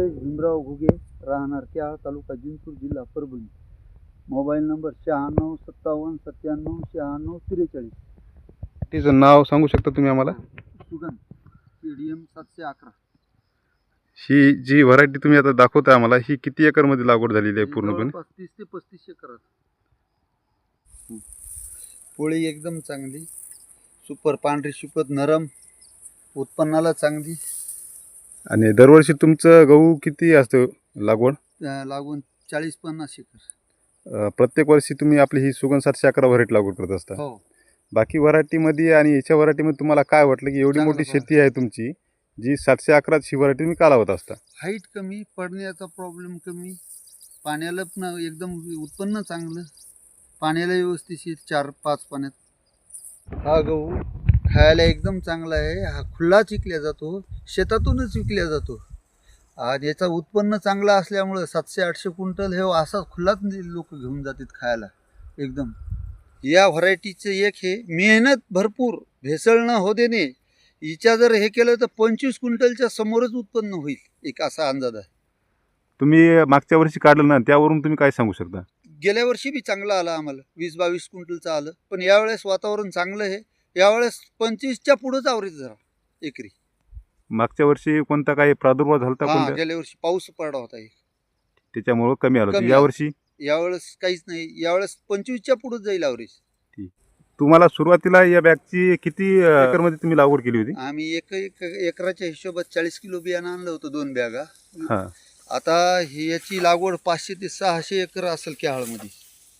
भीमराव घुगे राहणार. क्या तालुका जिंतूर जिल्हा परभणी. मोबाईल नंबर शहाण्णव सत्तावन्न सत्त्याण्णव शहाण्णव त्रेचाळीस. तिचं नाव सांगू शकता तुम्ही आम्हाला? सुगंध. पीडीएम सातशे अकरा. ही जी व्हरायटी तुम्ही आता दाखवता आम्हाला ही किती एकरमध्ये लागवड झालेली आहे पूर्णपणे? जवळपास तीस ते पस्तीस एकरात हं. पोळी एकदम चांगली. सुपर पांढरी शुपत नरम. उत्पन्नाला चांगली. आणि दरवर्षी तुमचं गहू किती असतं लागवड? लागून चाळीस पन्नास एकर. अं, प्रत्येक वर्षी तुम्ही आपली ही सुगंध सातशे अकरा व्हरायटी लागवड करत असता. हो. बाकी व्हरायटीमध्ये आणि याच्या व्हरायटीमध्ये तुम्हाला काय वाटलं की एवढी चांगलं मोठी. शेती आहे तुमची जी सातशे अकरा ही व्हरायटी तुम्ही का लावत असता? हाईट कमी पडण्याचा प्रॉब्लेम कमी पाण्याला पण एकदम उत्पन्न चांगलं पाण्याला व्यवस्थित चार पाच पाण्यात. हा गहू खायला एकदम चांगला आहे. हा खुल्लाच विकल्या जातो. शेतातूनच विकल्या जातो. आणि याचा उत्पन्न चांगला असल्यामुळं सातशे आठशे क्विंटल हे असा खुल्लाच लोक घेऊन जातात खायला. एकदम. या व्हरायटीचं एक हे मेहनत भरपूर भेसळ न हो देणे हिच्या जर हे केलं तर पंचवीस क्विंटलच्या समोरच उत्पन्न होईल एक असा अंदाज आहे. तुम्ही मागच्या वर्षी काढलं ना त्यावरून तुम्ही काय सांगू शकता? गेल्या वर्षी बी चांगलं आलं आम्हाला. वीस बावीस क्विंटलचं आलं. पण यावेळेस वातावरण चांगलं आहे. यावेळेस पंचवीसच्या पुढंच आवरेज जरा एकरी. मागच्या वर्षी कोणता काही प्रादुर्भाव झाला हा कोणत्या? गेल्या वर्षी पाऊस पडला होता एक. त्याच्यामुळं कमी आलं कमी. यावर्षी यावेळेस काहीच नाही. यावेळेस पंचवीसच्या पुढंच जाईल आवरेज तुम्हाला सुरुवातीला या बॅगची किती अं, एकरमध्ये तुम्ही लागवड केली होती? आम्ही एक एक एकराच्या हिशोबात चाळीस किलो बियाणं आणलं होतं दोन बॅगा. हा. आता ही याची लागवड पाचशे ते सहाशे एकर असेल क्याळमध्ये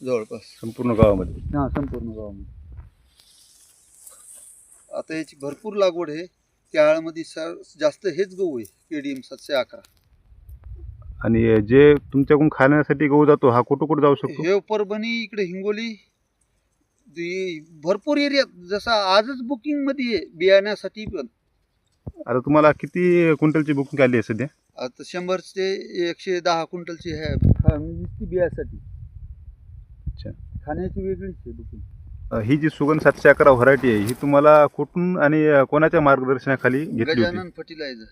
जवळपास. संपूर्ण गावामध्ये? हा संपूर्ण गावामध्ये. आता याची भरपूर लागवड आहे. क्याळमध्ये सर जास्त हेच गहू आहे केडीएम सातशे अकरा. आणि जे तुमच्याकडून खाण्यासाठी गहू जातो हा कुठं कुठं जाऊ शकतो? हे परभणी इकडे हिंगोली दी- भरपूर एरियात जसं आजच बुकिंगमध्ये आहे बियाण्यासाठी पण. आता तुम्हाला किती क्विंटलची बुकिंग आली आहे सध्या? आता शंभर ते एकशे दहा क्विंटलची आहे. बियासाठी. अच्छा. खाण्याची वेगळीच आहे बुकिंग ही जी सुगंध सातशे अकरा व्हरायटी आहे ही तुम्हाला कुठून आणि कोणाच्या मार्गदर्शनाखाली घेतली होती? गजानन फर्टिलायझर